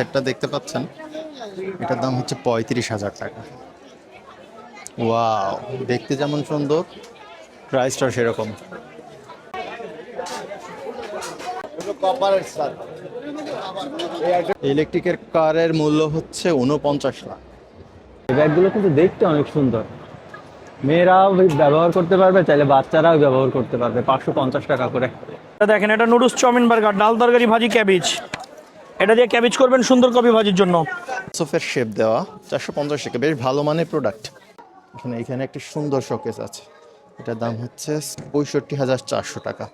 সেটটা দেখতে পাচ্ছেন এটার দাম হচ্ছে পঁয়ত্রিশ হাজার টাকা। ওয়াও দেখতে যেমন সুন্দর প্রাইসটা সেরকম। ইলেকট্রিকের কারের মূল্য হচ্ছে উনপঞ্চাশ লাখ। এই ব্যাগগুলো কিন্তু দেখতে অনেক সুন্দর। মেয়েরাও ব্যবহার করতে পারবে চাইলে বাচ্চারাও ব্যবহার করতে পারবে পাঁচশো পঞ্চাশ টাকা করে। এটা দেখেন এটা নুডলস চাউমিন বার্গার ডাল তরকারি ভাজি ক্যাবেজ। এটা দিয়ে ক্যাবেজ করবেন সুন্দর কপি ভাজির জন্য। সোফের শেপ দেওয়া, চারশো পঞ্চাশ টাকা, বেশ ভালো মানের প্রোডাক্ট এখানে এখানে একটি সুন্দর শোকেস আছে। এটার দাম হচ্ছে পঁয়ষট্টি হাজার চারশো টাকা।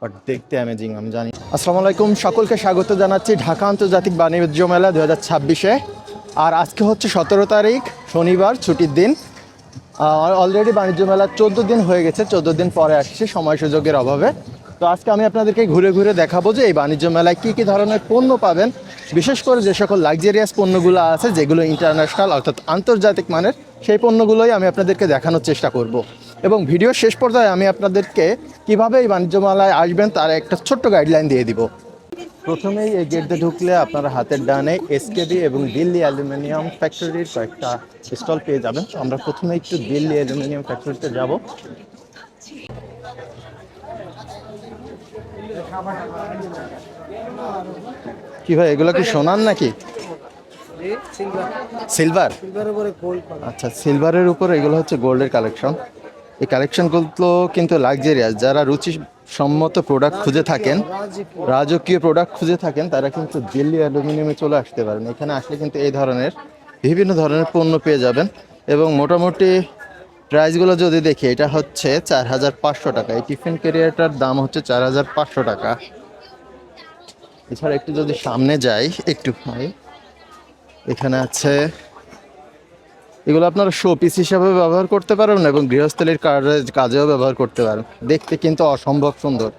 বাট দেখতে অ্যামেজিং আমি জানি। আসসালামু আলাইকুম, সকলকে স্বাগত জানাচ্ছি ঢাকা আন্তর্জাতিক বাণিজ্য মেলা দু হাজার ছাব্বিশে। আর আজকে হচ্ছে সতেরো তারিখ, শনিবার, ছুটির দিন। অলরেডি বাণিজ্য মেলা চোদ্দ দিন হয়ে গেছে, চোদ্দ দিন পরে আসছে, সময় সুযোগের অভাবে। তো আজকে আমি আপনাদেরকে ঘুরে ঘুরে দেখাবো যে এই বাণিজ্য মেলায় কী কী ধরনের পণ্য পাবেন, বিশেষ করে যে সকল লাক্সারিয়াস পণ্যগুলো আছে, যেগুলো ইন্টারন্যাশনাল অর্থাৎ আন্তর্জাতিক মানের, সেই পণ্যগুলোই আমি আপনাদেরকে দেখানোর চেষ্টা করব। এবং ভিডিও শেষ পর্যায়ে আমি আপনাদেরকে কীভাবে এই বাণিজ্য মেলায় আসবেন তার একটা ছোট্ট গাইডলাইন দিয়ে দিব। প্রথমেই এই গেট ঢুকলে আপনারা হাতের ডানে এসকেবি এবং দিল্লি অ্যালুমিনিয়াম ফ্যাক্টরির কয়েকটা স্টল পেয়ে যাবেন। আমরা প্রথমে একটু দিল্লি অ্যালুমিনিয়াম ফ্যাক্টরিতে যাব। কি ভাই এগুলো কি সোনার নাকি? সিলভার আচ্ছা সিলভারের উপর এগুলো হচ্ছে গোল্ডের কালেকশন এই কালেকশনগুলো কিন্তু লাক্সারিয়াস যারা রুচি সম্মত প্রোডাক্ট খুঁজে থাকেন রাজকীয়। প্রোডাক্ট খুঁজে থাকেন তারা কিন্তু দিল্লি অ্যালুমিনিয়ামে চলে আসতে পারেন। এখানে আসলে কিন্তু এই ধরনের বিভিন্ন ধরনের পণ্য পেয়ে যাবেন এবং মোটামুটি প্রাইসগুলো যদি দেখি, এটা হচ্ছে চার হাজার পাঁচশো টাকা। এই টিফিন ক্যারিয়ারটার দাম হচ্ছে চার হাজার পাঁচশো টাকা। এছাড়া একটু যদি সামনে যাই, একটু এখানে আছে, এগুলো আপনারা শো পিস হিসাবে ব্যবহার করতে পারবেন এবং গৃহস্থলীর কাজে- কাজেও ব্যবহার করতে পারেন দেখতে কিন্তু অসম্ভব সুন্দর।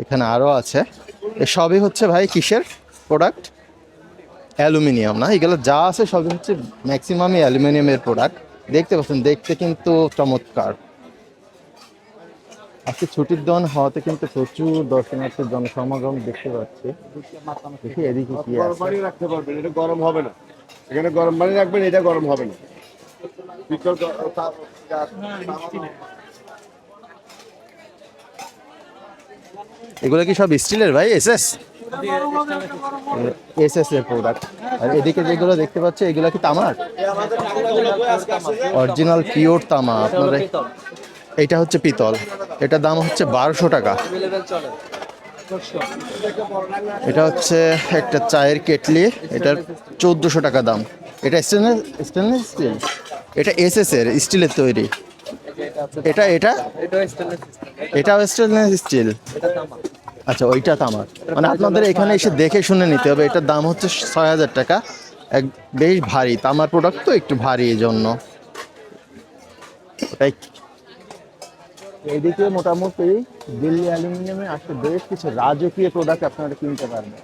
এখানে আরও আছে। সবই হচ্ছে ভাই কিসের প্রোডাক্ট অ্যালুমিনিয়াম না? এগুলো যা আছে সবই হচ্ছে ম্যাক্সিমামই অ্যালুমিনিয়ামের প্রোডাক্ট দেখতে পাচ্ছেন দেখতে কিন্তু চমৎকার। আজকে ছুটির দিন হওয়াতে কিন্তু প্রচুর দর্শনার্থীর জনসমাগম দেখতে পাচ্ছি। দেখি এদিকে কি গরম পানি রাখতে পারবেন এটা গরম হবে না। এখানে গরম পানি রাখবেন এটা গরম হবে না। এগুলো কি সব স্টিলের ভাই এস? এস প্রোডাক্ট আর এদিকে যেগুলো দেখতে পাচ্ছি, এগুলো কি তামার? অরিজিনাল পিওর তামা, আপনারা এটা হচ্ছে পিতল। এটার দাম হচ্ছে বারোশো টাকা। এটা হচ্ছে একটা চায়ের কেটলি। এটার চোদ্দোশো টাকা দাম। এটা স্টেনলেস স্টেনলেস স্টিল এটা এস এস এর স্টিলের তৈরি। এটা এটা? এটা স্টেনলেস স্টিল আচ্ছা ওইটা তামার মানে আপনাদের এখানে এসে দেখে শুনে নিতে হবে এটার দাম হচ্ছে ছয় হাজার টাকা। এক বেশ ভারী তামার প্রোডাক্ট তো একটু ভারী এই জন্য ওটাই এইদিকে মোটামুটি দিল্লি অ্যালুমিনিয়ামে আসলে বেশ কিছু রাজকীয় প্রোডাক্ট আপনারা কিনতে পারবেন।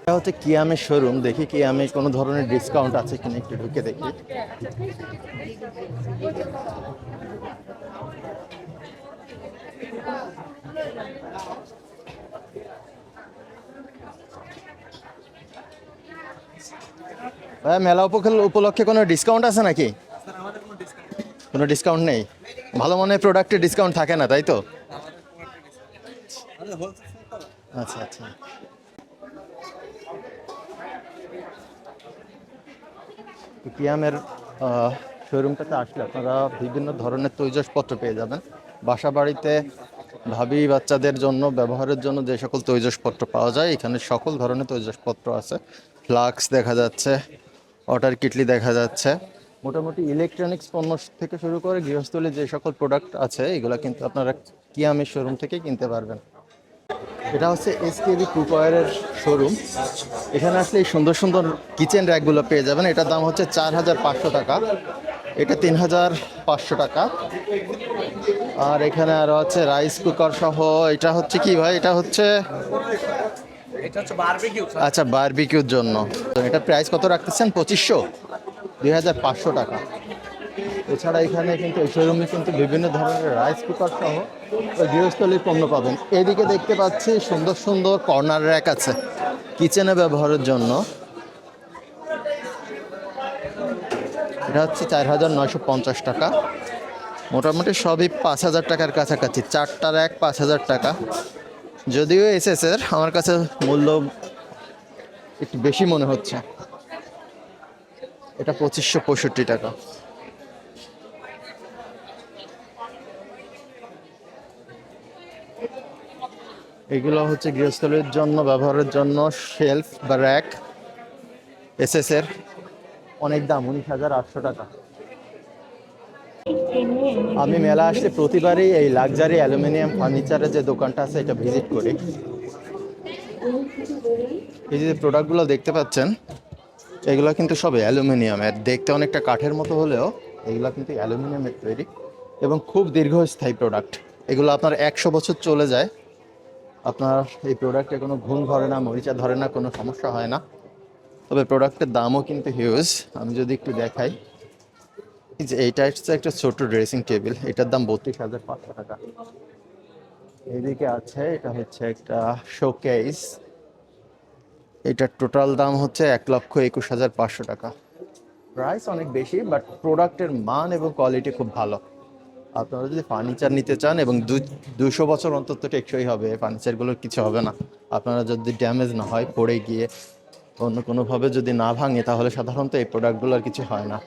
এটা হচ্ছে কিয়ামের শোরুম দেখি কিয়ামে কোনো ধরনের ডিসকাউন্ট আছে কিনা একটু ঢুকে দেখি। ভাই, মেলা উপলক্ষে কোনো ডিসকাউন্ট আছে নাকি? কোনো ডিসকাউন্ট নেই? ভালো মনে প্রোডাক্টে ডিসকাউন্ট থাকে না, তাই তো? আচ্ছা আচ্ছা। কিয়ামের শোরুমটাতে আসলে আপনারা বিভিন্ন ধরনের তৈজসপত্র পেয়ে যাবেন। বাসা বাড়িতে ভাবি বাচ্চাদের জন্য, ব্যবহারের জন্য যে সকল তৈজসপত্র পাওয়া যায়, এখানে সকল ধরনের তৈজসপত্র আছে। ফ্লাক্স দেখা যাচ্ছে ওয়াটার কিটলি দেখা যাচ্ছে। মোটামুটি ইলেকট্রনিক্স পণ্য থেকে শুরু করে গৃহস্থলী যে সকল প্রোডাক্ট আছে, এগুলো কিন্তু আপনারা কিয়ামের শোরুম থেকে কিনতে পারবেন। এটা হচ্ছে এসকেবি কুকওয়ারের শোরুম এখানে আসলে এই সুন্দর সুন্দর কিচেন র্যাকগুলো পেয়ে যাবেন। এটার দাম হচ্ছে চার হাজার পাঁচশো টাকা। এটা তিন হাজার পাঁচশো টাকা। আর এখানে আরও আছে রাইস কুকার সহ। এটা হচ্ছে কি ভাই? এটা হচ্ছে আচ্ছা বারবিকিউর জন্য। এটা প্রাইস কত রাখতেছেন? পঁচিশশো? দুই হাজার পাঁচশো টাকা। এছাড়া এখানে কিন্তু এই শোরুমে কিন্তু বিভিন্ন ধরনের রাইস কুকার সহ গৃহস্থলীর পণ্য পাবেন। এদিকে দেখতে পাচ্ছি সুন্দর সুন্দর কর্নার র্যাক আছে কিচেনে ব্যবহারের জন্য। এটা হচ্ছে চার হাজার নয়শো পঞ্চাশ টাকা। মোটামুটি সবই পাঁচ হাজার টাকার কাছাকাছি। চারটার এক পাঁচ হাজার টাকা। যদিও এসএসের, আমার কাছে মূল্য একটু বেশি মনে হচ্ছে। এটা পঁচিশশো পঁয়ষট্টি টাকা। এগুলো হচ্ছে গৃহস্থলীর জন্য, ব্যবহারের জন্য শেলফ বা র্যাক এসএস এর অনেক দাম, উনিশ হাজার আটশো টাকা। আমি মেলা আসলে প্রতিবারই এই লাক্সারি অ্যালুমিনিয়াম ফার্নিচারের যে দোকানটা আছে, এটা ভিজিট করি। এই যে প্রোডাক্টগুলো দেখতে পাচ্ছেন, এগুলো কিন্তু সব অ্যালুমিনিয়ামের দেখতে অনেকটা কাঠের মতো হলেও এগুলো কিন্তু অ্যালুমিনিয়ামের তৈরি এবং খুব দীর্ঘস্থায়ী প্রোডাক্ট এগুলো আপনার একশো বছর চলে যায়। আপনার এই প্রোডাক্টে কোনো ঘুম ধরে না, মরিচা ধরে না, কোনো সমস্যা হয় না। তবে প্রোডাক্টের দামও কিন্তু হিউজ আমি যদি একটু দেখাই যে এইটা হচ্ছে একটা ছোট ড্রেসিং টেবিল এটার দাম বত্রিশ হাজার পাঁচশো টাকা। এইদিকে আছে, এটা হচ্ছে একটা শোকেস এটার টোটাল দাম হচ্ছে এক লক্ষ একুশ হাজার পাঁচশো টাকা। প্রাইস অনেক বেশি বাট প্রোডাক্টের মান এবং কোয়ালিটি খুব ভালো। আপনারা যদি ফার্নিচার নিতে চান এবং দুশো বছর অন্তত টেকসই হবে ফার্নিচারগুলোর কিছু হবে না। আপনারা যদি ড্যামেজ না হয়, পড়ে গিয়ে অন্য কোনোভাবে যদি না ভাঙে, তাহলে সাধারণত এই প্রোডাক্টগুলোর কিছু হয় না।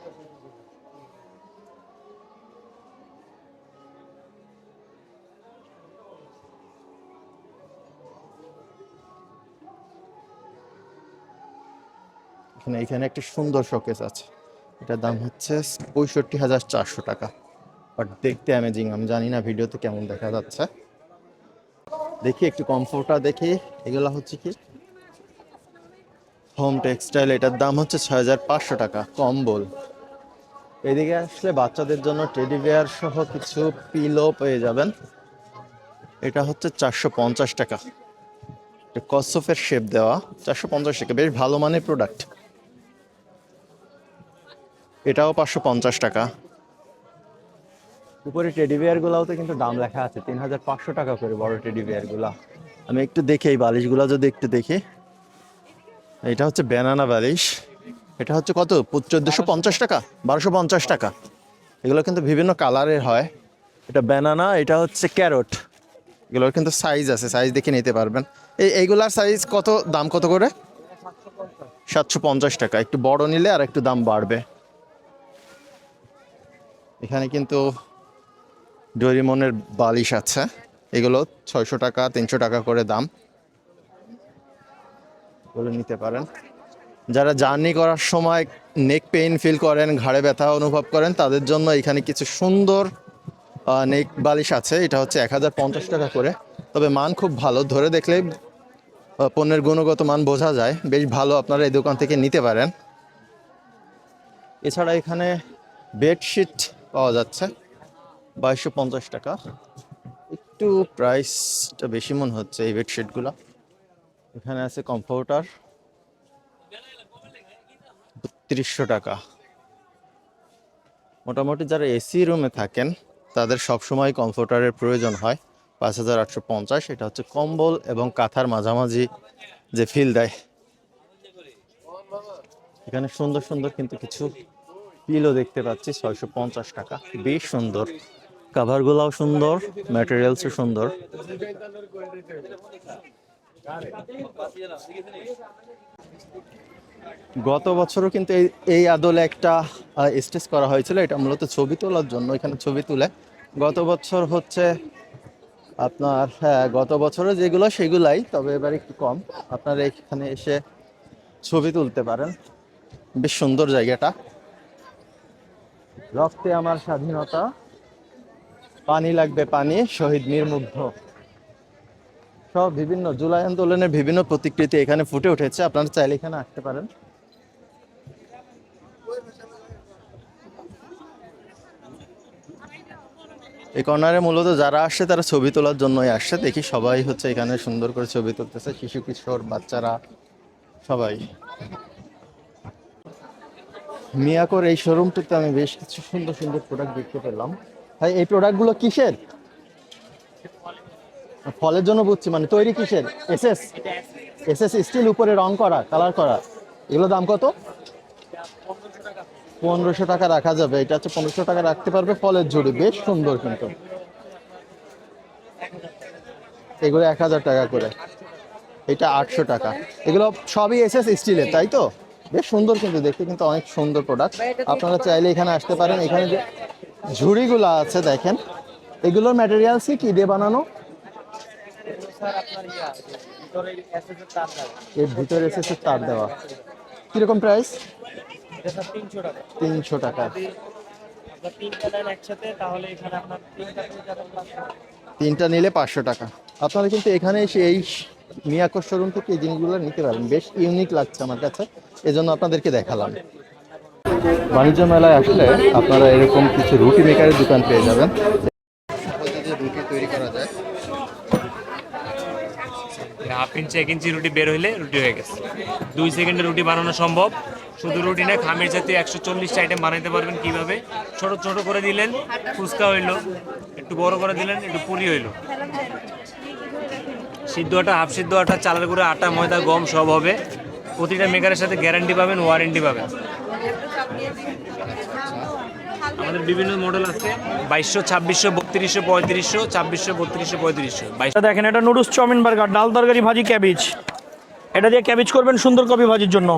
এখানে এখানে একটি সুন্দর শোকেস আছে। এটার দাম হচ্ছে পঁয়ষট্টি হাজার চারশো টাকা। বাট দেখতে অ্যামেজিং আমি জানি না ভিডিওতে কেমন দেখা যাচ্ছে। দেখি, একটু কমফোর্টটা দেখি। এগুলো হচ্ছে কি? হোম টেক্সটাইল এটার দাম হচ্ছে ছয় হাজার পাঁচশো টাকা, কম্বল। এদিকে আসলে বাচ্চাদের জন্য টেডি বেয়ার সহ কিছু পিলো পেয়ে যাবেন। এটা হচ্ছে চারশো পঞ্চাশ টাকা। কসফের শেপ দেওয়া, চারশো পঞ্চাশ টাকা। বেশ ভালো মানের প্রোডাক্ট এটাও পাঁচশো পঞ্চাশ টাকা। উপরে টেডি বিয়ারগুলোতে কিন্তু দাম লেখা আছে তিন হাজার পাঁচশো টাকা করে বড় টেডি বিয়ারগুলা আমি একটু দেখি এই বালিশগুলো যদি একটু দেখি। এটা হচ্ছে ব্যানানা বালিশ। এটা হচ্ছে কত? চোদ্দোশো পঞ্চাশ টাকা? বারোশো পঞ্চাশ টাকা। এগুলো কিন্তু বিভিন্ন কালারের হয়। এটা ব্যানানা এটা হচ্ছে ক্যারট এগুলোর কিন্তু সাইজ আছে সাইজ দেখে নিতে পারবেন। এই এইগুলার সাইজ কত? দাম কত করে? সাতশো পঞ্চাশ টাকা। একটু বড় নিলে আর একটু দাম বাড়বে। এখানে কিন্তু ডোরিমনের বালিশ আছে। এগুলো ছয়শো টাকা, তিনশো টাকা করে দাম। বলে নিতে পারেন। যারা জার্নি করার সময় নেক পেইন ফিল করেন, ঘাড়ে ব্যথা অনুভব করেন, তাদের জন্য এখানে কিছু সুন্দর নেক বালিশ আছে। এটা হচ্ছে এক হাজার পঞ্চাশ টাকা করে। তবে মান খুব ভালো। ধরে দেখলে পণ্যের গুণগত মান বোঝা যায়। বেশ ভালো আপনারা এই দোকান থেকে নিতে পারেন। এছাড়া এখানে বেডশিট পাওয়া যাচ্ছে। বাইশশো পঞ্চাশ টাকা। একটু প্রাইসটা বেশি মনে হচ্ছে এই বেডশিটগুলো। এখানে আছে কমফোর্টার। বত্রিশশো টাকা। মোটামুটি যারা এসি রুমে থাকেন, তাদের সবসময় কমফোর্টারের প্রয়োজন হয়। পাঁচ হাজার আটশো পঞ্চাশ, এটা হচ্ছে কম্বল এবং কাঁথার মাঝামাঝি যে ফিল দেয়। এখানে সুন্দর সুন্দর কিন্তু কিছু পিলও দেখতে পাচ্ছি, ছয়শো পঞ্চাশ টাকা। বেশ সুন্দর। কাভারগুলোও সুন্দর ম্যাটেরিয়ালসও সুন্দর। গত বছরও কিন্তু এই এই আদলে একটা স্টেজ করা হয়েছিল। এটা মূলত ছবি তোলার জন্য এখানে ছবি তুলে। গত বছর হচ্ছে আপনার হ্যাঁ গত বছরে যেগুলো সেগুলাই, তবে এবার একটু কম। আপনারা এখানে এসে ছবি তুলতে পারেন। বেশ সুন্দর জায়গাটা। রক্তে আমার স্বাধীনতা। পানি লাগবে পানি, শহীদ নির্মুগ্ধ সব বিভিন্ন জুলাই আন্দোলনের বিভিন্ন প্রতিকৃতি এখানে ফুটে উঠেছে। আপনারা চাইলে এখানে আসতে পারেন। এই কর্নারে মূলত যারা আসছে, তারা ছবি তোলার জন্যই আসছে। দেখি সবাই হচ্ছে এখানে সুন্দর করে ছবি তুলতেছে। শিশু কিশোর, বাচ্চারা, সবাই। মিয়াকোর এই শোরুমটিতে আমি বেশ কিছু সুন্দর সুন্দর প্রোডাক্ট দেখতে পেলাম। ভাই, এই প্রোডাক্টগুলো কিসের? ফলের জন্য বুঝছি মানে তৈরি কিসের? এসএস এস এস স্টিল উপরে রং করা কালার করা। এগুলো দাম কত? পনেরোশো টাকা রাখা যাবে। এটা হচ্ছে পনেরোশো টাকা রাখতে পারবে ফলের ঝুড়ি। বেশ সুন্দর কিন্তু। এগুলো এক হাজার টাকা করে। এটা আটশো টাকা। এগুলো সবই এস এস স্টিলের তাই তো? বেশ সুন্দর কিন্তু দেখতে কিন্তু অনেক সুন্দর প্রোডাক্ট আপনারা চাইলে এখানে আসতে পারেন। এখানে যে ঝুড়িগুলো আছে, দেখেন, এগুলোর ম্যাটেরিয়ালসই কি দিয়ে বানানো। এর ভিতরে এসেছে তার দেওয়া। কীরকম প্রাইস তিনশো টাকা। তিনটা নিলে পাঁচশো টাকা। আপনারা কিন্তু এখানে এসে এই মিয়াকো শোরুম থেকে এই জিনিসগুলো নিতে পারেন। বেশ ইউনিক লাগছে আমার কাছে এজন্য আপনাদেরকে দেখালাম। বাণিজ্য মেলায় আসলে আপনারা এরকম কিছু রুটি মেকারের দোকান পেয়ে যাবেন। রুটি তৈরি করা যায়। হাফ ইঞ্চি এক ইঞ্চি রুটি বের হইলে রুটি হয়ে গেছে। দুই সেকেন্ডে রুটি বানানো সম্ভব। শুধু রুটি না খামের জাতীয় একশো চল্লিশটা আইটেম বানাইতে পারবেন কীভাবে? ছোট ছোট করে দিলেন ফুচকা হইল একটু বড় করে দিলেন একটু পুরি হইল। সিদ্ধ আটা, হাফ সিদ্ধ আটা, চালের গুঁড়ো, আটা, ময়দা, গম সব হবে। প্রতিটা মেকারের সাথে গ্যারান্টি পাবেন ওয়ারেন্টি পাবেন। আমাদের বিভিন্ন মডেল আছে। বাইশশো, ছাব্বিশশো, বত্রিশশো, পঁয়ত্রিশশো, ছাব্বিশশো, বত্রিশশো, পঁয়ত্রিশশো। বাইশ এটা দেখেন, এটা নুডলস চাউমিন বার্গার ডাল তরকারি, ভাজি ক্যাবেজ এটা দিয়ে ক্যাবেজ করবেন সুন্দর কপি ভাজির জন্য।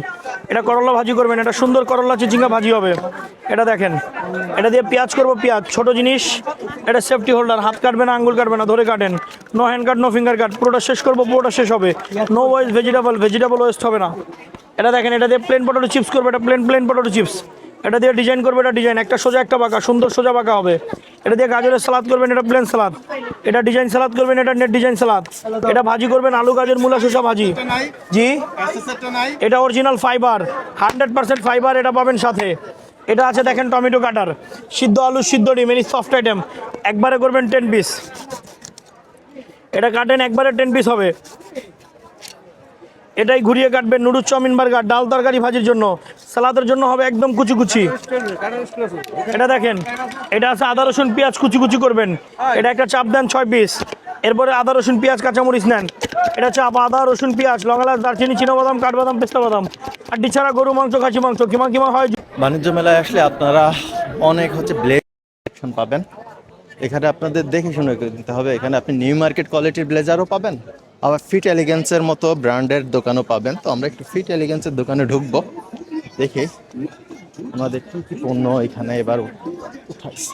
এটা করলা ভাজি করবেন, এটা সুন্দর করলা চিচিঙ্গা ভাজি হবে। এটা দেখেন, এটা দিয়ে পেঁয়াজ করব পেঁয়াজ, ছোট জিনিস। এটা সেফটি হোল্ডার হাত কাটবে না, আঙ্গুল কাটবে না, ধরে কাটেন। No hand cut no finger cut পুরোটা শেষ করব, পুরোটা শেষ হবে। No waste vegetable vegetable waste হবে না। এটা দেখেন, এটা দিয়ে প্লেন পটেটো চিপস করবে, এটা প্লেন প্লেন পটেটো চিপস এটা দিয়ে ডিজাইন করবে, এটা ডিজাইন একটা সোজা, একটা বাঁকা, সুন্দর সোজা বাঁকা হবে। এটা দিয়ে গাজরের সালাদ করবেন এটা প্লেন সালাদ। এটা ডিজাইন সালাদ করবেন এটা নেট ডিজাইন সালাদ। এটা ভাজি করবেন আলু গাজর মূলা শসা ভাজি। জি? এটা original fibre hundred percent fibre এটা পাবেন সাথে। এটা আছে দেখেন টমেটো কাটার। সিদ্ধ আলু সিদ্ধ ডিম এনি সফট আইটেম একবারে করবেন টেন পিস এটা কাটেন একবারে টেন পিস হবে। এটাই ঘুরিয়ে কাটবেন নুডুল চাউমিন বার্গার, ডাল তরকারি ভাজির জন্য। সালাদের জন্য হবে একদম কুচি কুচি। এটা দেখেন, এটা আছে আদা, রসুন, পেঁয়াজ কুচি কুচি করবেন। এটা একটা চাপ দেন ছয় পিস এরপরে আদা, রসুন, পেঁয়াজ, কাঁচামরিচ নেন। এটা চাপ, আদা, রসুন, পেঁয়াজ লঙ্গালাচ দারচিনি, চিনাবাদাম, কাঠবাদাম, পেস্তা বাদাম। আর ডিছাড়া গরু, মাংস, খাসি, মাংস, কিমা কিমা হয়। বাণিজ্য মেলায় আসলে আপনারা অনেক হচ্ছে ব্লেড পাবেন। এখানে আপনাদের দেখে শুনে দিতে হবে। এখানে আপনি নিউ মার্কেট কোয়ালিটির ব্লেজারও পাবেন, আবার ফিট এলিগেন্সের মতো ব্র্যান্ডের দোকানও পাবেন। তো আমরা একটু ফিট এলিগেন্সের দোকানে ঢুকবো, দেখি। আমাদের কী কী পণ্য এখানে এবার উঠাইছে।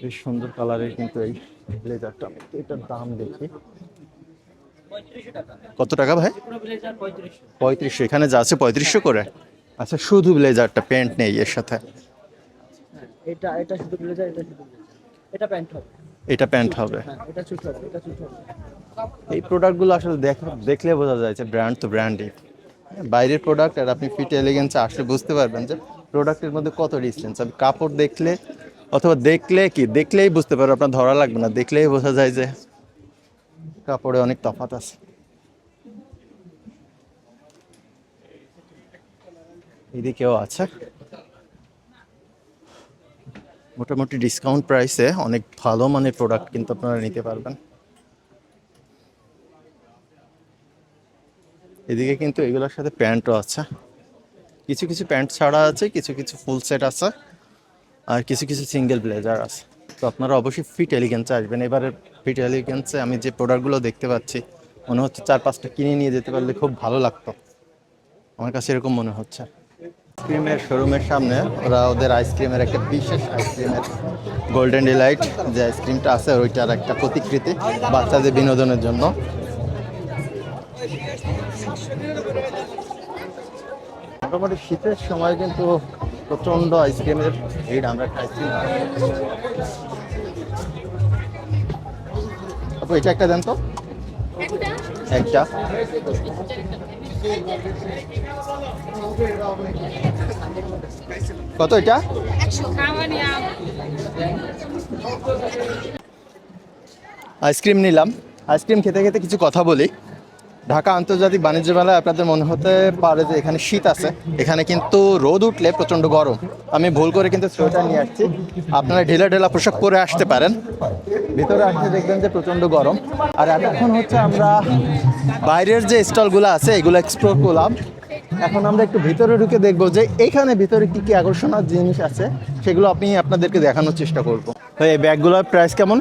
বেশ সুন্দর কালারের কিন্তু এই ব্লেজারটা আমি এটার দাম দেখি। কত টাকা ভাই? পঁয়ত্রিশশো। এখানে যা আছে পঁয়ত্রিশশো করে? আচ্ছা শুধু ব্লেজারটা প্যান্ট নেই এর সাথে? এটা এটা শুধু ব্লেজার এটা শুধু এটা প্যান্ট হবে। এটা প্যান্ট হবে। এই প্রোডাক্টগুলো আসলে দেখ দেখলে বোঝা যায় যে ব্র্যান্ড তো ব্র্যান্ডই বাইরের প্রোডাক্ট আর আপনি ফিট এলিগেন্সে আসলে বুঝতে পারবেন যে প্রোডাক্টের মধ্যে কত ডিস্টেন্স আপনি কাপড় দেখলে অথবা দেখলে কি? দেখলেই বুঝতে পারবেন আপনার ধরা লাগবে না। দেখলেই বোঝা যায় যে কাপড়ে অনেক তফাৎ আছে। এদিকেও আছে। মোটামুটি ডিসকাউন্ট প্রাইসে অনেক ভালো মানের প্রোডাক্ট কিন্তু আপনারা নিতে পারবেন। এদিকে কিন্তু এগুলোর সাথে প্যান্টও আছে। কিছু কিছু প্যান্ট ছাড়া আছে, কিছু কিছু ফুল সেট আছে। আর কিছু কিছু সিঙ্গেল ব্লেজার আছে। তো আপনারা অবশ্যই ফিট এলিগেন্সে আসবেন। এবারে ফিট এলিগেন্সে আমি যে প্রোডাক্টগুলো দেখতে পাচ্ছি, মনে হচ্ছে চার পাঁচটা কিনে নিয়ে যেতে পারলে খুব ভালো লাগতো। আমার কাছে এরকম মনে হচ্ছে। আইসক্রিমের শোরুমের সামনে ওরা ওদের আইসক্রিমের একটা বিশেষ আইসক্রিমের গোল্ডেন ডিলাইট যে আইসক্রিমটা আছে, ওইটার একটা প্রতিকৃতি বাচ্চাদের বিনোদনের জন্য। মোটামুটি শীতের সময় কিন্তু প্রচণ্ড আইসক্রিমের ভিড় আমরা একটা আইসক্রিম আপু এটা একটা দেন তো। একটা? কত এটা? আইসক্রিম নিলাম। আইসক্রিম খেতে খেতে কিছু কথা বলি। ঢাকা আন্তর্জাতিক বাণিজ্য মেলায় আপনাদের মনে হতে পারে যে এখানে শীত আছে। এখানে কিন্তু রোদ উঠলে প্রচণ্ড গরম। আমি ভুল করে কিন্তু সোয়েটার নিয়ে আসছি। আপনারা ঢিলা ঢেলা পোশাক পরে আসতে পারেন। ভিতরে আসতে দেখবেন যে প্রচণ্ড গরম। আর এতক্ষণ হচ্ছে আমরা বাইরের যে স্টলগুলো আছে, এগুলো এক্সপ্লোর করলাম। এখন আমরা একটু ভিতরে ঢুকে দেখব যে এখানে ভিতরে কি কি আকর্ষণীয় জিনিস আছে, সেগুলো আপনি আপনাদেরকে দেখানোর চেষ্টা করব। এই ব্যাগগুলোর প্রাইস কেমন?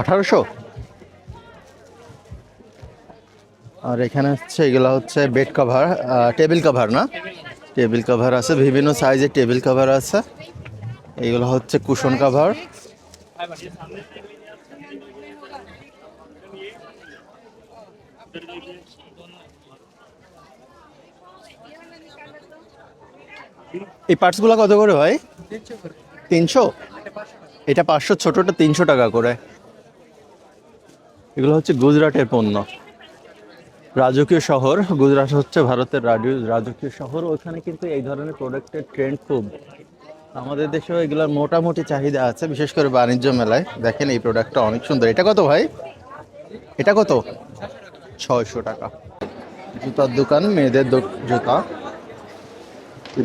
আঠারোশো? আর এখানে হচ্ছে, এগুলো হচ্ছে বেড কভার টেবিল কভার না? টেবিল কভার আছে, বিভিন্ন সাইজের টেবিল কভার আছে। এগুলো হচ্ছে কুশন কভার এই পার্টসগুলো কত করে ভাই? তিনশো? এটা পাঁচশো, ছোটটা তিনশো টাকা করে। এগুলো হচ্ছে গুজরাটের পণ্য। রাজকীয় শহর, গুজরাট হচ্ছে ভারতের রাজু- রাজকীয় শহর। ওখানে কিন্তু এই ধরনের প্রোডাক্টের ট্রেন্ড খুব। আমাদের দেশেও এগুলোর মোটামুটি চাহিদা আছে, বিশেষ করে বাণিজ্য মেলায়। দেখেন এই প্রোডাক্টটা অনেক সুন্দর। এটা কত ভাই? এটা কত? ছয়শো টাকা। জুতার দোকান, মেয়েদের জুতা।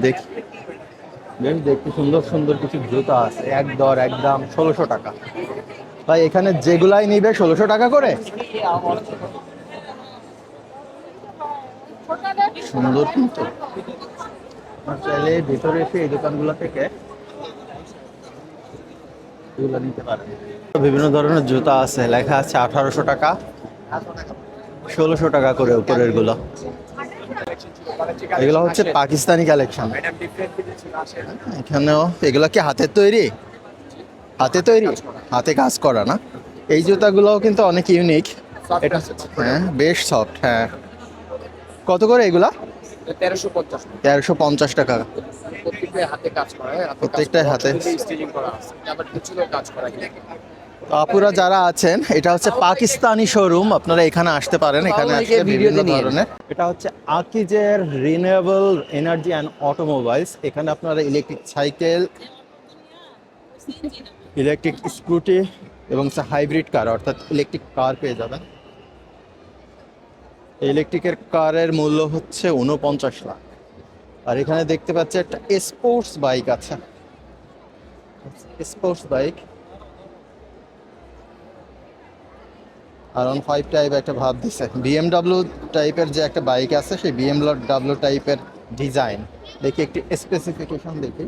দেখি বেশ দেখতে সুন্দর সুন্দর কিছু জুতা আছে। এক দর একদম ষোলোশো টাকা। ভাই, এখানে যেগুলাই নিবে ষোলোশো টাকা করে? সুন্দর কিন্তু। চাইলে ভিতরে এসে এই দোকানগুলো থেকে এগুলো নিতে পারেন বিভিন্ন ধরনের জুতা আছে লেখা আছে আঠারোশো টাকা ষোলোশো টাকা করে উপরেরগুলো। এগুলো হচ্ছে পাকিস্তানি কালেকশন এখানেও এগুলো কি হাতের তৈরি? হাতে তৈরি? হাতে কাজ করা না। এই জুতাগুলোও কিন্তু অনেক ইউনিক এটা হ্যাঁ বেশ সফট হ্যাঁ। কত করে এগুলা? তেরোশো পঞ্চাশ। টাকা। প্রত্যেকটাই হাতে আপুরা যারা আছেন এটা হচ্ছে পাকিস্তানি শোরুম আপনারা এখানে আসতে পারেন এখানে আসলে বিভিন্ন ধরনের। এটা হচ্ছে আকিজের রিনিউয়েবল এনার্জি অ্যান্ড অটোমোবাইলস এখানে আপনারা ইলেকট্রিক সাইকেল ইলেকট্রিক স্কুটি এবং হাইব্রিড কার অর্থাৎ ইলেকট্রিক কার পেয়ে যাবেন। ইলেকট্রিকের কারের মূল্য হচ্ছে উনপঞ্চাশ লাখ। আর এখানে দেখতে পাচ্ছি একটা স্পোর্টস বাইক আছে। স্পোর্টস বাইক আর অন ফাইভ টাইপ একটা ভাব দিছে। বিএমডাব্লিউ টাইপের যে একটা বাইক আছে, সেই বিএমডাব্লিউ টাইপের ডিজাইন দেখি একটি স্পেসিফিকেশন দেখি।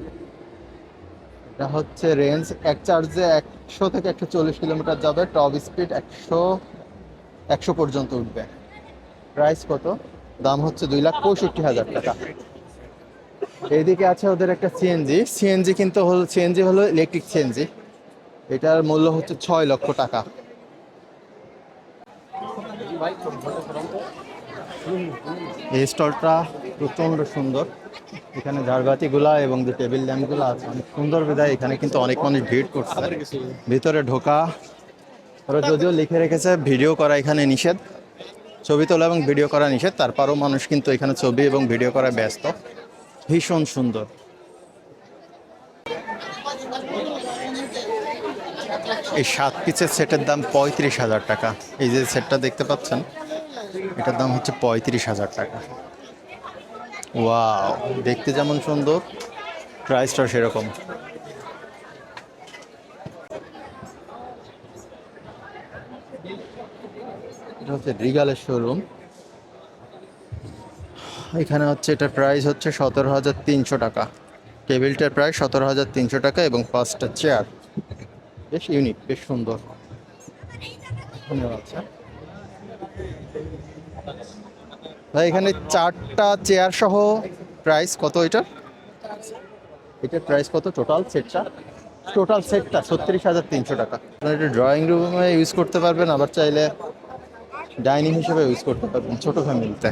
এটা হচ্ছে রেঞ্জ এক চার্জে একশো থেকে একশো চল্লিশ কিলোমিটার যাবে। টপ স্পিড একশো একশো পর্যন্ত উঠবে। প্রাইস কত? দাম হচ্ছে দুই লাখ পঁয়ষট্টি হাজার টাকা। এইদিকে আছে ওদের একটা সিএনজি সিএনজি কিন্তু হলো সিএনজি হলো ইলেকট্রিক সিএনজি এটার মূল্য হচ্ছে ছয় লক্ষ টাকা। এই স্টলটা প্রচণ্ড সুন্দর। এখানে ঝাড়বাতিগুলা এবং যে টেবিল ল্যাম্পগুলো আছে, অনেক সুন্দর বিধায় এখানে কিন্তু অনেক মানুষ ভিড় করছে। ভিতরে ঢোকা। ওরা যদিও লিখে রেখেছে, ভিডিও করা এখানে নিষেধ। ছবি তোলা এবং ভিডিও করা নিষেধ। তারপরও মানুষ কিন্তু এখানে ছবি এবং ভিডিও করা ব্যস্ত। ভীষণ সুন্দর। এই সাত পিসের সেটের দাম পঁয়ত্রিশ হাজার টাকা। এই যে সেটটা দেখতে পাচ্ছেন, এটার দাম হচ্ছে পঁয়ত্রিশ হাজার টাকা। ওয়াও, দেখতে যেমন সুন্দর প্রাইসটা সেরকম। এটা হচ্ছে রিগালের শোরুম এখানে হচ্ছে এটার প্রাইস হচ্ছে সতেরো হাজার তিনশো টাকা। টেবিলটার প্রায় সতেরো হাজার তিনশো টাকা এবং পাঁচটা চেয়ার বেশ ইউনিক বেশ সুন্দর। ভাই, এখানে চারটা চেয়ার সহ প্রাইস কত এটার? এটার প্রাইস কত টোটাল সেটটা টোটাল সেটটা ছত্রিশ হাজার তিনশো টাকা। আপনার এটা ড্রয়িং রুমে ইউজ করতে পারবেন, আবার চাইলে ডাইনিং হিসেবে ইউজ করতে পারবেন ছোট ফ্যামিলিতে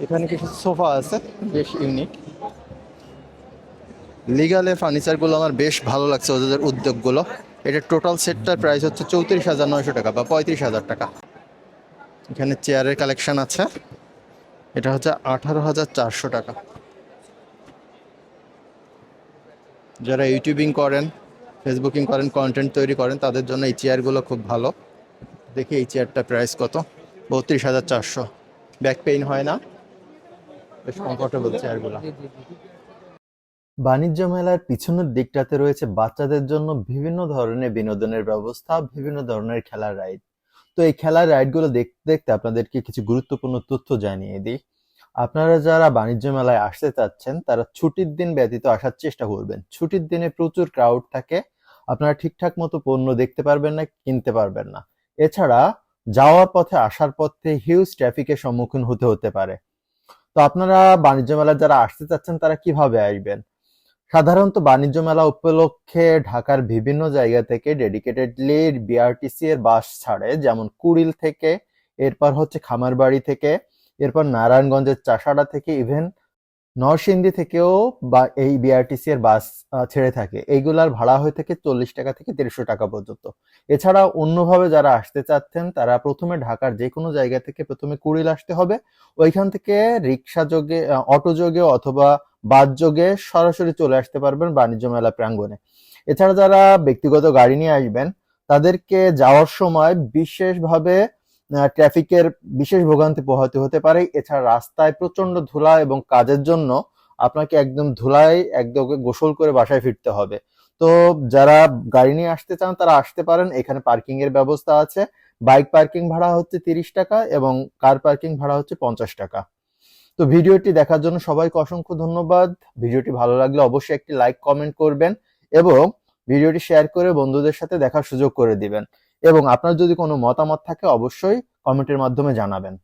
এখানে কিছু সোফা আছে বেশ ইউনিক লিগালে ফার্নিচারগুলো আমার বেশ ভালো লাগছে ওদের উদ্যোগগুলো। এটা টোটাল সেটটার প্রাইস হচ্ছে চৌত্রিশ হাজার নয়শো টাকা বা পঁয়ত্রিশ হাজার টাকা। এখানে চেয়ারের কালেকশান আছে। এটা হচ্ছে আঠারো হাজার চারশো টাকা। যারা ইউটিউবিং করেন ফেসবুকিং করেন কন্টেন্ট তৈরি করেন তাদের জন্য এই চেয়ারগুলো খুব ভালো। দেখি এই চেয়ারটা প্রাইস কত? বত্রিশ হাজার চারশো। ব্যাক পেইন হয় না? বেশ কমফোর্টেবল চেয়ারগুলো বাণিজ্য মেলার পিছনের দিকটাতে রয়েছে বাচ্চাদের জন্য বিভিন্ন ধরনের বিনোদনের ব্যবস্থা বিভিন্ন ধরনের খেলার রাইড তো এই খেলার রাইডগুলো দেখতে দেখতে আপনাদেরকে কিছু গুরুত্বপূর্ণ তথ্য জানিয়ে দিই। আপনারা যারা বাণিজ্য মেলায় আসতে চাচ্ছেন তারা ছুটির দিন ব্যতীত আসার চেষ্টা করবেন। ছুটির দিনে প্রচুর ক্রাউড থাকে। আপনারা ঠিকঠাক মতো পণ্য দেখতে পারবেন না কিনতে পারবেন না। এছাড়া যাওয়ার পথে, আসার পথে হিউজ ট্রাফিকের সম্মুখীন হতে হতে পারে। তো আপনারা বাণিজ্য মেলায় যারা আসতে চাচ্ছেন, তারা কীভাবে আসবেন? সাধারণত বাণিজ্য মেলা উপলক্ষে ঢাকার বিভিন্ন জায়গা থেকে ডেডিকেটেডলি বিআরটিসি এর বাস ছাড়ে, যেমন কুড়িল থেকে, এরপর হচ্ছে খামারবাড়ি থেকে, এরপর নারায়ণগঞ্জের চাষাড়া থেকে ইভেন নরসিংদী থেকেও বা এই বিআরটিসি এর বাস ছেড়ে থাকে। এইগুলার ভাড়া হয়ে থাকে চল্লিশ টাকা থেকে তিরিশশো টাকা পর্যন্ত। এছাড়া অন্যভাবে যারা আসতে চাচ্ছেন, তারা প্রথমে ঢাকার যে কোনো জায়গা থেকে প্রথমে কুড়িল আসতে হবে। ওইখান থেকে রিক্সা যোগে অটো যোগে অথবা বাস যোগে সরাসরি চলে আসতে পারবেন বাণিজ্য মেলা প্রাঙ্গণে। এছাড়া যারা ব্যক্তিগত গাড়ি নিয়ে আসবেন, তাদেরকে যাওয়ার সময় বিশেষভাবে ট্রাফিকের বিশেষ ভোগান্তি পোহাতে হতে পারে। এছাড়া রাস্তায় প্রচণ্ড ধুলা এবং কাজের জন্য আপনাকে একদম ধুলায় একদম গোসল করে বাসায় ফিরতে হবে। তো যারা গাড়ি নিয়ে আসতে চান, তারা আসতে পারেন। এখানে পার্কিং এর ব্যবস্থা আছে। বাইক পার্কিং ভাড়া হচ্ছে তিরিশ টাকা এবং কার পার্কিং ভাড়া হচ্ছে পঞ্চাশ টাকা। তো ভিডিওটি দেখার জন্য সবাইকে অসংখ্য ধন্যবাদ। ভিডিওটি ভালো লাগলে অবশ্যই একটি লাইক, কমেন্ট করবেন এবং ভিডিওটি শেয়ার করে বন্ধুদের সাথে দেখার সুযোগ করে দিবেন। এবং আপনার যদি কোনো মতামত থাকে অবশ্যই কমেন্টের মাধ্যমে জানাবেন।